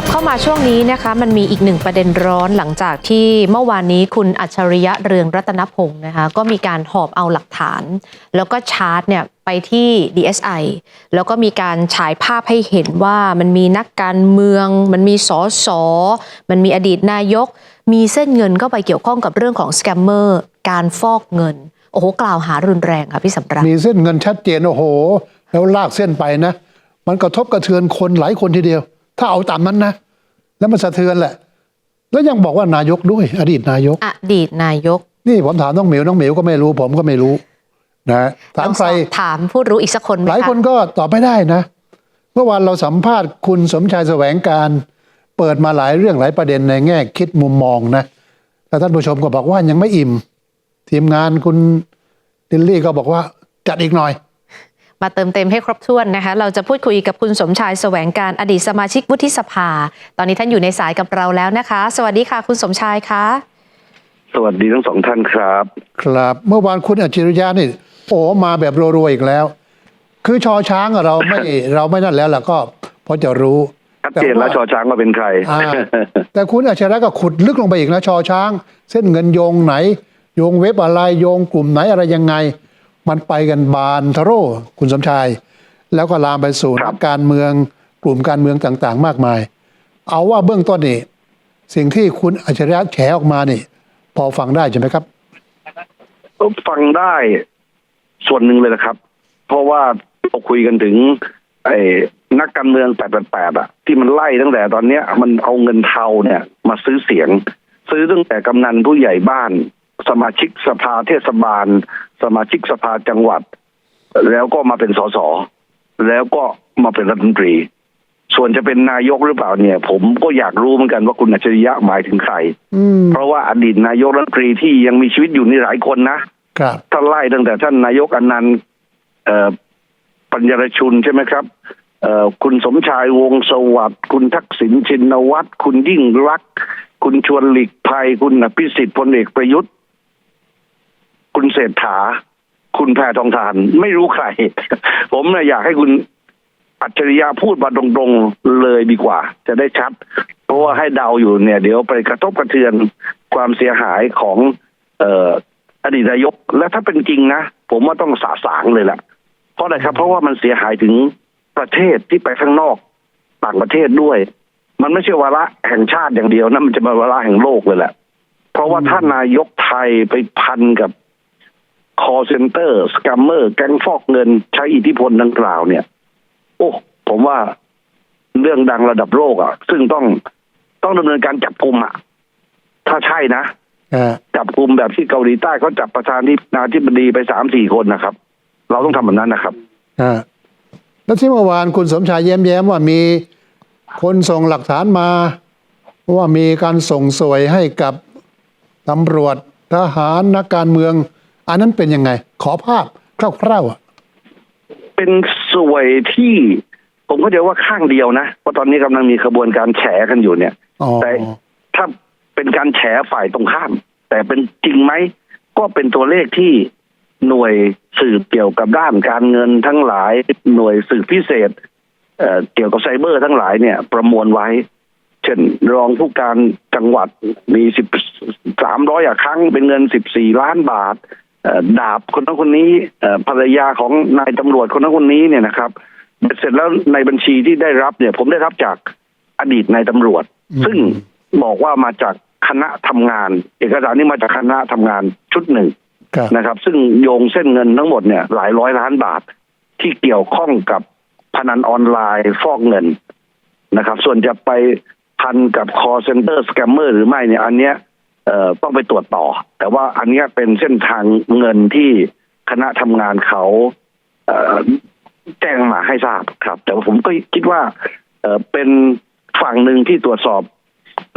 ลับเข้ามาช่วงนี้นะคะมันมีอีกหนึ่งประเด็นร้อนหลังจากที่เมื่อวานนี้คุณอัจฉริยะเรืองรัตนพงศ์นะคะก็มีการหอบเอาหลักฐาน แล้วก็ชาร์จเนี่ยไปที่ DSI แล้วก็มีการฉายภาพให้เห็นว่ามันมีนักการเมือง มันมีสอสอมันมีอดีตนายก มีเส้นเงินเข้าไปเกี่ยวข้องกับเรื่องของสแกมเมอร์การฟอกเงิน โอ้โหกล่าวหารุนแรงค่ะพี่สำรามีเส้นเงินชัดเจนโอ้โห แล้วลากเส้นไปนะ มันกระทบกระเทือนคนหลายคนทีเดียว ถ้าเอาตามนั้นนะ แล้วมันสะเทือนแหละ แล้วยังบอกว่านายกด้วย อดีตนายก อดีตนายก นี่ผมถามน้องหมิวน้องหมิวก็ไม่รู้ ผมก็ไม่รู้ นะถามต้องใครสอบถามผู้รู้อีกสักคนไหมหลายคะคนก็ตอบไม่ได้นะเมื่อวานเราสัมภาษณ์คุณสมชายแสวงการ เปิดมาหลายเรื่องหลายประเด็นในแง่คิดมุมมองนะแต่ท่านผู้ชมก็บอกว่ายังไม่อิ่ม ทีมงานคุณดิลลี่ก็บอกว่าจัดอีกหน่อย มาเติมเต็มให้ครบถ้วนนะคะ เราจะพูดคุยกับคุณสมชายแสวงการอดีตสมาชิกวุฒิสภา ตอนนี้ท่านอยู่ในสายกับเราแล้วนะคะ สวัสดีค่ะ คุณสมชายคะสวัสดีทั้งสองท่านครับ ครับเมื่อวานคุณอัจฉริยะนี่โอ้มาแบบรัวๆอีกแล้ว คือชอช้างอะเราไม่เราไม่นั่นแล้วล่ะก็พอจะรู้ชัดเจนแล้วชอช้างว่าเป็นใครอ่าแต่คุณอัจฉริยะก็ขุดลึกลงไปอีกนะชอช้าง เส้นเงินโยงไหน โยงเว็บอะไรโยงกลุ่มไหนอะไรยังไง มันไปกันบานทะโร่คุณสมชาย แล้วก็ลามไปสู่ครันับกการเมืองกลุ่มการเมืองต่างๆ มากมาย เอาว่าเบื้องต้นนี่สิ่งที่คุณอัจฉริยะแฉออกมานี่ พอฟังได้ใช่ไหมครับก็ฟังได้ส่วนหนึ่งเลยนะครับ เพราะว่าเราคุยกันถึง ไอ้นักการเมืองแปดแปดอะที่มันไล่ตั้งแต่ตอนเนี้ย มันเอาเงินเทาเนี่ย มาซื้อเสียง ซื้อตั้งแต่กำนันผู้ใหญ่บ้าน สมาชิกสภาเทศบาล สมาชิกสภาจังหวัด แล้วก็มาเป็นสสแล้วก็มาเป็นรัฐมนตรี ส่วนจะเป็นนายกหรือเปล่าเนี่ย ผมก็อยากรู้เหมือนกันว่าคุณอัจฉริยะหมายถึงใครอืมเพราะว่าอดีตนายกรัฐมนตรีที่ยังมีชีวิตอยู่นี่หลายคนนะครับถ้าไล่ตั้งแต่ท่านนายกอนันต์เอ่อปัญญารชุนใช่ไหมครับเอ่อคุณสมชายวงศ์สวัสดิ์คุณทักษิณชินวัตรคุณยิ่งรักษณ์คุณชวนหลีกภัย คุณอภิสิทธิ์พลเอกประยุทธ์ คุณเศรษฐา คุณแพทองทาน ไม่รู้ใคร ผมเนี่ยอยากให้คุณอัจฉริยะพูดมาตรงๆเลยดีกว่า จะได้ชัด เพราะว่าให้เดาอยู่เนี่ย เดี๋ยวไปกระทบกระเทือนความเสียหายของ เอ่ออดีตนายก และถ้าเป็นจริงนะ ผมว่าต้องสาสางเลยแหละเพราะอะไรครับ เพราะว่ามันเสียหายถึงประเทศที่ไปข้างนอก ต่างประเทศด้วย มันไม่ใช่วาระแห่งชาติอย่างเดียวนะมันจะเป็นวาระแห่งโลกเลยแหละเพราะว่าถ้านายกไทยไปพันกับ call center สแกมเมอร์แก๊งฟอกเงินใช้อิทธิพลดังกล่าวเนี่ย โอ้ผมว่าเรื่องดังระดับโลกอะ่ะ ซึ่งต้องต้องดำเนินการจับกลุ่มอะ ถ้าใช่นะอ่าจับกลุ่มแบบที่เกาหลีใต้เขาจับประธานที่นาธิบดีไปสามสี่คนนะครับ เราต้องทำแบบนั้นนะครับอ่าแล้วที่เมื่อวานคุณสมชายแย้มๆว่ามีคนส่งหลักฐานมา ว่ามีการส่งสวยให้กับตำรวจทหารนักการเมือง อันนั้นเป็นยังไง ขอภาพคร่าวๆอะเป็นสวยที่ผมก็เดียวว่าข้างเดียวนะเพราะตอนนี้กำลังมีขบวนการแฉกันอยู่เนี่ยอ๋อแต่ถ้าเป็นการแฉฝ่ายตรงข้าม แต่เป็นจริงไหมก็เป็นตัวเลขที่หน่วยสืบเกี่ยวกับด้านการเงินทั้งหลาย หน่วยสืบพิเศษเอ่อเกี่ยวกับไซเบอร์ทั้งหลายเนี่ย ประมวลไว้ เช่นรองผู้การจังหวัดมีสิบสามร้อยครั้งเป็นเงินสิบสี่ล้านบาทเอ่อ ดาบคนนั้นคนนี้เอ่อภรรยาของนายตำรวจคนนั้นคนนี้เนี่ยนะครับเสร็จแล้วในบัญชีที่ได้รับเนี่ย ผมได้รับจากอดีตนายตำรวจ ซึ่งบอกว่ามาจากคณะทำงาน เอกสารนี้มาจากคณะทำงานชุดหนึ่งครับนะครับ ซึ่งโยงเส้นเงินทั้งหมดเนี่ยหลายร้อยล้านบาทที่เกี่ยวข้องกับพนันออนไลน์ฟอกเงินนะครับ ส่วนจะไปพันกับ call center scammer หรือไม่เนี่ย อันเนี้ย เอ่อต้องไปตรวจต่อ แต่ว่าอันเนี้ยเป็นเส้นทางเงินที่คณะทำงานเขาเอ่อแจ้งมาให้ทราบครับ แต่ว่าผมก็คิดว่าเอ่อเป็นฝั่งหนึ่งที่ตรวจสอบ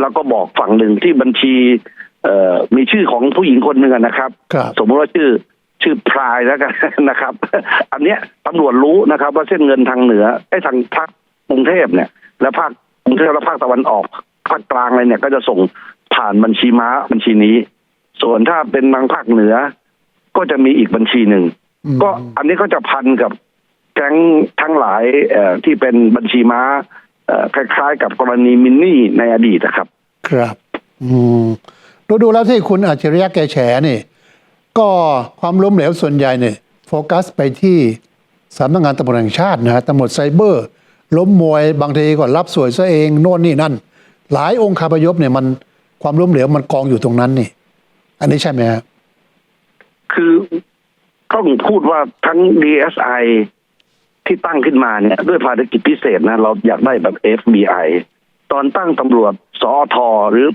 แล้วก็บอกฝั่งหนึ่งที่บัญชี เอ่อมีชื่อของผู้หญิงคนหนึ่งอะนะครับครับสมมติว่าชื่อชื่อพรายแล้วกันนะครับ อันเนี้ยตำรวจรู้นะครับ ว่าเส้นเงินทางเหนือไอ้ทางภาคกรุงเทพเนี่ย และภาคกรุงเทพและภาคตะวันออกภาคกลางอะไรเนี่ย ก็จะส่ง ผ่านบัญชีม้าบัญชีนี้ ส่วนถ้าเป็นทางภาคเหนือ ก็จะมีอีกบัญชีหนึ่งอืมก็อันนี้ก็จะพันกับแก๊งทั้งหลายเอ่อที่เป็นบัญชีม้าเอ่อคล้ายๆ กับกรณีมินนี่ในอดีตนะครับ ครับอืมดูดูแล้วที่คุณอัจฉริยะแกแฉนี่ ก็ความล้มเหลวส่วนใหญ่เนี่ยโฟกัสไปที่สำนักงานตำรวจแห่งชาตินะฮะตำรวจไซเบอร์ ล้มมวยบางทีก็รับสวยซะเอง โน่นนี่นั่น หลายองค์คาพยพเนี่ยมัน ความล้มเหลวมันกองอยู่ตรงนั้นนี่ อันนี้ใช่ไหมฮะคือต้องพูดว่าทั้ง DSI ที่ตั้งขึ้นมาเนี่ย ด้วยภารกิจพิเศษนะ เราอยากได้แบบ FBI ตอนตั้งตำรวจสอทหรือ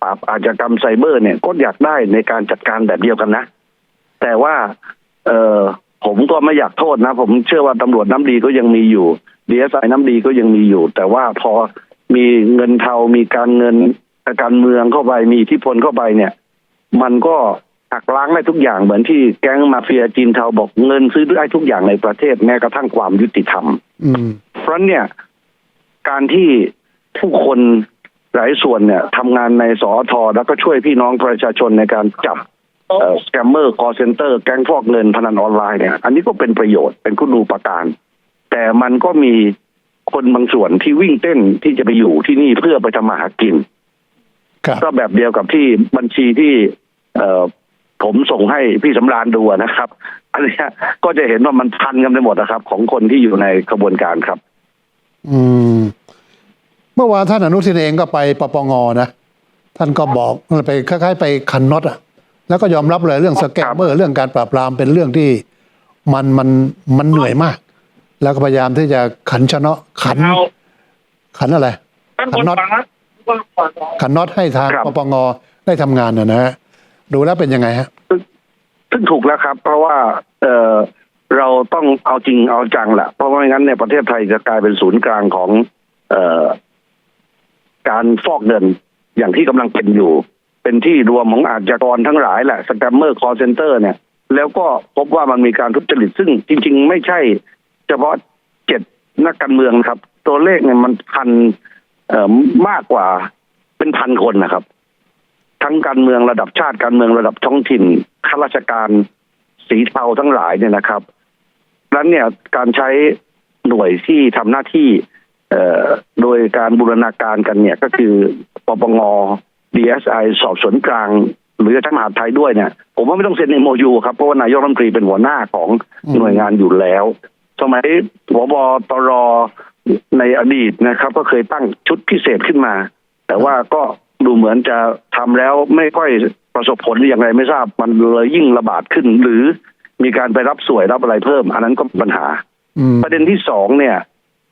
ปราบอาชญากรรมไซเบอร์เนี่ยก็อยากได้ในการจัดการแบบเดียวกันนะ แต่ว่า เออผมก็ไม่อยากโทษนะ ผมเชื่อว่าตำรวจน้ำดีก็ยังมีอยู่ DSI น้ำดีก็ยังมีอยู่ แต่ว่าพอมีเงินเทามีการเงิน การเมืองเข้าไปมีอิทธิพลเข้าไปเนี่ย มันก็หักล้างได้ทุกอย่างเหมือนที่แก๊งมาเฟียจีนเทาบอกเงินซื้อได้ทุกอย่างในประเทศแม้กระทั่งความยุติธรรมอืมเพราะฉะนั้นเนี่ย การที่ผู้คนหลายส่วนเนี่ยทำงานในสอทแล้วก็ช่วยพี่น้องประชาชนในการจับสแกมเมอร์คอเซนเตอร์แก๊งฟอกเงินพนันออนไลน์เนี่ย อันนี้ก็เป็นประโยชน์เป็นคุณูปการ แต่มันก็มีคนบางส่วนที่วิ่งเต้นที่จะไปอยู่ที่นี่เพื่อไปทำมาหากินครับ ก็แบบเดียวกับที่บัญชีที่ เอ่อผมส่งให้พี่สำราญดูอะนะครับ อันเนี้ยก็จะเห็นว่ามันพันกันไปหมดนะครับ ของคนที่อยู่ในกระบวนการครับ อืม เมื่อวานท่านอนุทินเองก็ไปปปงนะท่านก็บอกไปคล้ายๆ ไปคันน็อตอะ แล้วก็ยอมรับเลยเรื่องสแกมเมอร์เรื่องการปราบปรามเป็นเรื่องที่มันมันมันเหนื่อยมาก แล้วก็พยายามที่จะขันชนะขัน ขันอะไรขันน็อต ขันน็อตให้ทางครับ ปปงได้ทำงานนะนะฮะดูแล้วเป็นยังไงฮะ ซึ่งถูกแล้วครับ เพราะว่าเออเราต้องเอาจริงเอาจังแหละเพราะว่าไม่งั้นเนี่ยประเทศไทยจะกลายเป็นศูนย์กลางของเออการฟอกเงินอย่างที่กำลังเป็นอยู่ เป็นที่รวมของอาชญากรทั้งหลายแหละสแกมเมอร์คอเซนเตอร์เนี่ย แล้วก็พบว่ามันมีการทุจริตซึ่งจริง ๆ ไม่ใช่ เฉพาะเจ็ดนักการเมืองนะครับ ตัวเลขเนี่ยมันพัน เอ่อมากกว่าเป็นพันคนนะครับ ทั้งการเมืองระดับชาติการเมืองระดับท้องถิ่นข้าราชการสีเทาทั้งหลายเนี่ยนะครับดังนั้นเนี่ยการใช้หน่วยที่ทำหน้าที่ เอ่อโดยการบูรณาการกันเนี่ย ก็คือปปง DSI สอบสวนกลาง หรือทั้งมหาดไทยด้วยเนี่ย ผมว่าไม่ต้องเซ็น MOU ครับ เพราะว่านายกรัฐมนตรีเป็นหัวหน้าของหน่วยงานอยู่แล้ว สมัยพบตร ในอดีตนะครับ ก็เคยตั้งชุดพิเศษขึ้นมา แต่ว่าก็ดูเหมือนจะทำแล้วไม่ค่อยประสบผลหรืออย่างไรไม่ทราบมันเลยยิ่งระบาดขึ้น หรือมีการไปรับสวยรับอะไรเพิ่ม อันนั้นก็ปัญหาอืมประเด็นที่สองเนี่ย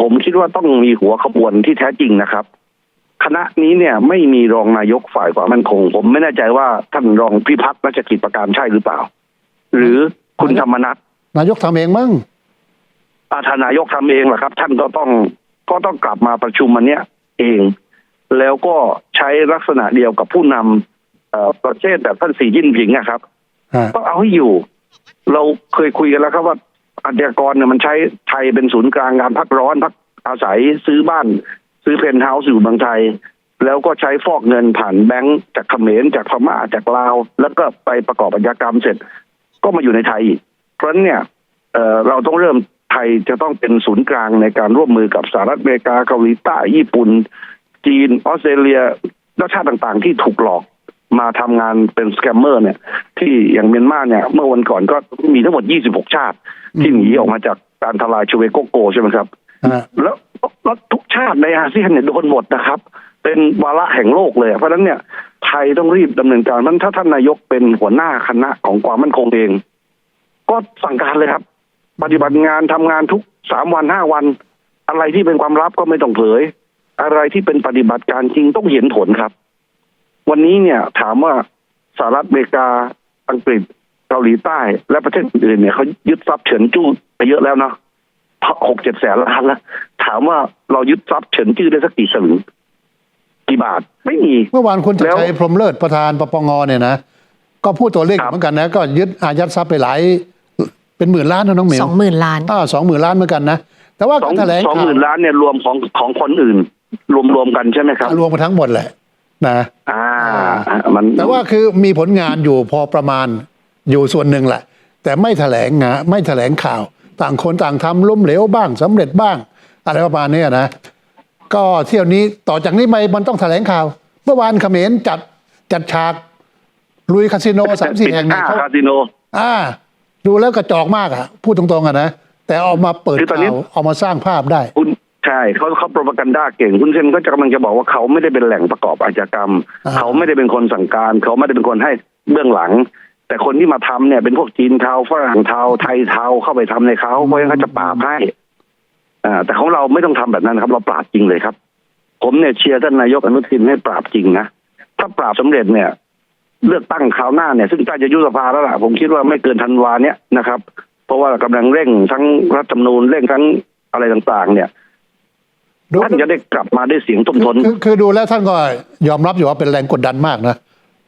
ผมคิดว่าต้องมีหัวขบวนที่แท้จริงนะครับ คณะนี้เนี่ยไม่มีรองนายกฝ่ายความมั่นคง ผมไม่แน่ใจว่าท่านรองพิพัฒน์รัชกิจประการใช่หรือเปล่า หรือคุณธรรมนัฐนายกทำเองมั้ง อาทานายกทำเองแหละครับ ท่านก็ต้องก็ต้องกลับมาประชุมมันเนี้ยเอง แล้วก็ใช้ลักษณะเดียวกับผู้นำเอ่อประเทศแบบท่านสีจิ้นผิงอะครับฮะต้องเอาให้อยู่ เราเคยคุยกันแล้วครับว่าอาชญากรเนี่ยมันใช้ไทยเป็นศูนย์กลางการพักร้อนพักอาศัยซื้อบ้าน ซื้อเพนท์เฮาส์อยู่เมืองไทย แล้วก็ใช้ฟอกเงินผ่านแบงก์จากเขมรจากพม่าจากลาว แล้วก็ไปประกอบอาชญากรรมเสร็จ ก็มาอยู่ในไทยอีกเพราะฉะนั้นเนี่ยเอ่อเราต้องเริ่ม ไทยจะต้องเป็นศูนย์กลางในการร่วมมือกับสหรัฐอเมริกาเกาหลีใต้ญี่ปุ่น จีนออสเตรเลียและชาติต่างๆ ที่ถูกหลอกมาทำงานเป็นสแกมเมอร์เนี่ย ที่อย่างเมียนมาเนี่ย เมื่อวันก่อนก็มีทั้งหมด 26 ชาติ ที่หนีออกมาจากการทลายชเวโกโกใช่ไหมครับฮะแล้วแล้วทุกชาติในอาเซียนเนี่ยโดนหมดนะครับ เป็นวาระแห่งโลกเลย เพราะฉะนั้นเนี่ยไทยต้องรีบดำเนินการมันถ้าท่านนายกเป็นหัวหน้าคณะของความมั่นคงเอง ก็สั่งการเลยครับ ปฏิบัติงานทำงานทุกสามวันห้าวัน อะไรที่เป็นความลับก็ไม่ต้องเผย อะไรที่เป็นปฏิบัติการจริงต้องเห็นผลครับ วันนี้เนี่ยถามว่าสหรัฐอเมริกาอังกฤษเกาหลีใต้ และประเทศอื่นๆเนี่ยเขายึดทรัพย์เฉินจู้ไปเยอะแล้วเนาะหกเจ็ดแสนล้านแล้ว ถามว่าเรายึดทรัพย์เฉินจื้อได้สักกี่สลึงกี่บาทไม่มี เมื่อวานคุณจะแล้วชัยพรหมเลิศประธานปปงเนี่ยนะ ก็พูดตัวเลขครับเหมือนกันนะ ก็ยึดอายัดทรัพย์ไปหลาย เป็นหมื่นล้านนะน้องเหมียวสองหมื่นล้านอ่าสองหมื่นล้านเหมือนกันนะแต่ว่าสองการแถลงสองข่าหมื่นวล้านเนี่ยรวมของของคนอื่น รวมๆกันใช่ไหมครับ รวมกันทั้งหมดแหละนะอ่ามันแต่ว่าคือมีผลงานอยู่พอประมาณอยู่ส่วนหนึ่งแหละ แต่ไม่แถลงงาไม่แถลงข่าว ต่างคนต่างทำล้มเหลวบ้างสำเร็จบ้าง อะไรประมาณเนี้ยนะก็เที่ยวนี้ต่อจากนี้ไปมันต้องแถลงข่าว เมื่อวานเขมรจัดจัดฉากลุยคาสิโนสามสี่แห่งปิดเนี่ยห้าเขาคาสิโน อ่า ดูแล้วกระจอกมากอะพูดตรงๆอะนะแต่เอามาเปิดคือตอนนี้ ข่าวเอามาสร้างภาพได้ คุณใช่เขาเขาโปรปกันด้าเก่งคุณเซนก็จะกำลังจะบอกว่าเขาไม่ได้เป็นแหล่งประกอบอาชญากรรม อ่า เขาไม่ได้เป็นคนสั่งการ เขาไม่ได้เป็นคนให้เบื้องหลัง แต่คนที่มาทำเนี่ยเป็นพวกจีนเทาฝรั่งเทาไทยเทาเข้าไปทำในเขาเพราะฉะนั้นเขาจะปราบให้ อ่า แต่ของเราไม่ต้องทำแบบนั้นนะครับ เราปราบจริงเลยครับ ผมเนี่ยเชียร์ท่านนายกอนุทินให้ปราบจริงนะถ้าปราบสำเร็จเนี่ย เลือกตั้งคราวหน้าเนี่ยซึ่งใกล้จะยุบสภาแล้วล่ะผมคิดว่าไม่เกินธันวาเนี้ยนะครับ เพราะว่ากำลังเร่งทั้งรัฐธรรมนูญเร่งทั้งอะไรต่างๆ เนี่ยดูท่านจะได้กลับมาได้เสียงท่วมท้นคือคือดูแล้วท่านก็ยอมรับอยู่ว่าเป็นแรงกดดันมากนะ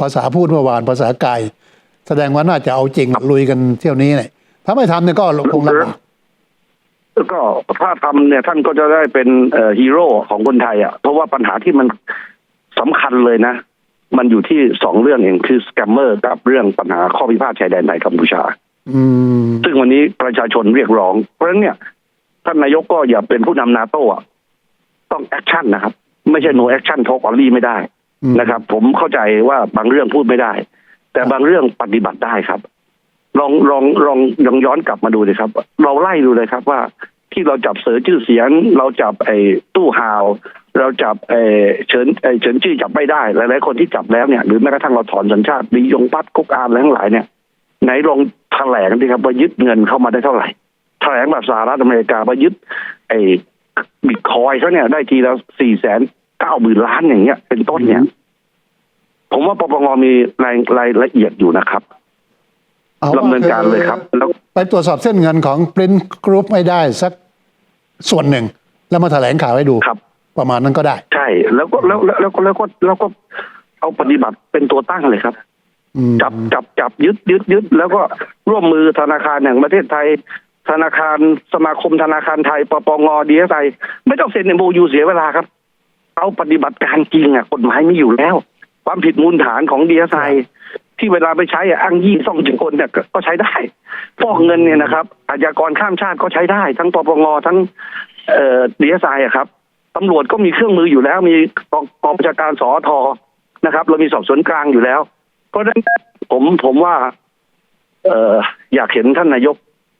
ภาษาพูดเมื่อวานภาษากายแสดงว่าน่าจะเอาจริงลุยกันเที่ยวนี้เนี่ยถ้าไม่ทำเนี่ยก็คงลำบากแล้วก็ถ้าทำเนี่ย ท่านก็จะได้เป็นเอ่อฮีโร่ของคนไทยอะเพราะว่าปัญหาที่มันสำคัญเลยนะ มันอยู่ที่สองเรื่องเองคือสแกมเมอร์กับเรื่องปัญหาข้อพิพาทชายแดนไทยกัมพูชาอืมซึ่งวันนี้ประชาชนเรียกร้อง เพราะฉะนั้นเนี่ย ท่านนายกก็อย่าเป็นผู้นำนาโต้อะต้องแอคชั่นนะครับ ไม่ใช่ no action talk only ไม่ได้อืมนะครับ ผมเข้าใจว่าบางเรื่องพูดไม่ได้ แต่บางเรื่องปฏิบัติได้ครับ ลองลองลองลองย้อนกลับมาดูเลยครับ เราไล่ดูเลยครับว่า ที่เราจับเสือชื่อเสียง เราจับไอ้ตู้ฮาว เราจับไอ้เฉินไอ้เฉินจี้จับไม่ได้หลายๆคนที่จับแล้วเนี่ยหรือแม้กระทั่งเราถอนสัญชาติลียงพัดกุกอานอะไรทั้งหลายเนี่ยไหนลองแถลงดิครับว่ายึดเงินเข้ามาได้เท่าไหร่ แถลงแบบสหรัฐอเมริกาว่ายึด ไอ้บิตคอยเขาเนี่ยได้ทีละสี่แสนเก้าหมื่นล้านอย่างเงี้ย เป็นต้นเนี่ยผมว่าปปงมีรายรายละเอียดอยู่นะครับ ดำเนินการเลยครับ แล้วไปตรวจสอบเส้นเงินของ Print Group ไม่ได้สักส่วนหนึ่ง แล้วมาแถลงข่าวให้ดูครับ ประมาณนั้นก็ได้ ใช่ แล้วก็แล้วแล้วแล้วก็แล้วก็แล้วก็เอาปฏิบัติเป็นตัวตั้งเลยครับอืมจับจับจับยึดยึดยึดแล้วก็ร่วมมือธนาคารแห่งประเทศไทย ธนาคารสมาคมธนาคารไทยปปงดีเอสไอไม่ต้องเซ็นเอ็มโยูเสียเวลาครับ เอาปฏิบัติการจริงอะกฎหมายมีอยู่แล้ว ความผิดมูลฐานของดีเอสไอ ที่เวลาไปใช้อะอ้างยี่ซ่องจึงคนเนี่ยก็ก็ใช้ได้ฟอกเงินเนี่ยนะครับอาชญากรข้ามชาติก็ใช้ได้ ทั้งปปงทั้งเอ่อดีเอสไออะครับตำรวจก็มีเครื่องมืออยู่แล้ว มีกองกองบัญชาการสอทนะครับ เรามีสอบสวนกลางอยู่แล้ว เพราะฉะนั้นผมผมว่า เอ่ออยากเห็นท่านนายก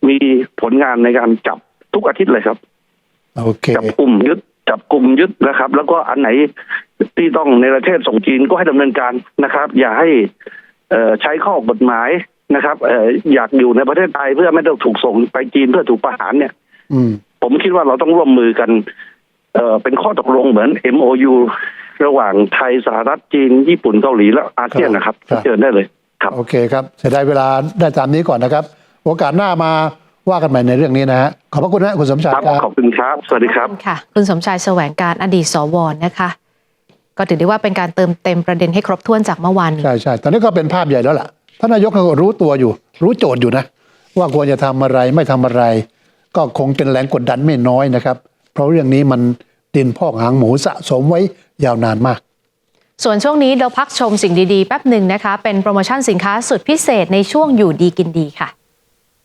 มีผลงานในการจับทุกอาทิตย์เลยครับโอเคจับกลุ่มยึดจับกลุ่มยึดนะครับ แล้วก็อันไหนที่ต้องในประเทศส่งจีนก็ให้ดำเนินการนะครับ อย่าให้เอ่อ ใช้ข้อกฎหมายนะครับเอ่ออยากอยู่ในประเทศไทยเพื่อไม่ต้องถูกส่งไปจีนเพื่อถูกประหารเนี่ยอืมผมคิดว่าเราต้องร่วมมือกันเอ่อเป็นข้อตกลงเหมือน MOU ระหว่างไทยสหรัฐจีน ญี่ปุ่นเกาหลีและอาเซียนนะครับครับเชิญได้เลยครับโอเคครับเสียดายเวลาได้ตามนี้ก่อนนะครับ โอกาสหน้ามาว่ากันใหม่ในเรื่องนี้นะฮะขอบพระคุณนะคุณสมชายครับครับขอบคุณครับ สวัสดีครับขอณค่ะ คุณสมชายแสวงการอดีตสวนะคะ ก็ถือได้ว่าเป็นการเติมเต็มประเด็นให้ครบถ้วนจากเมื่อวานนี้ใช่ใช่ตอนนี้ก็เป็นภาพใหญ่แล้วล่ะท่านนายกก็รู้ตัวอยู่ รู้โจทย์อยู่นะ ว่าควรจะทำอะไรไม่ทำอะไร ก็คงเป็นแรงกดดันไม่น้อยนะครับ เพราะเรื่องนี้มันดินพอกหางหมูสะสมไว้ยาวนานมากส่วนช่วงนี้เราพักชมสิ่งดี ๆ แป๊บหนึ่งนะคะ เป็นโปรโมชั่นสินค้าสุดพิเศษในช่วงอยู่ดีกินดีค่ะ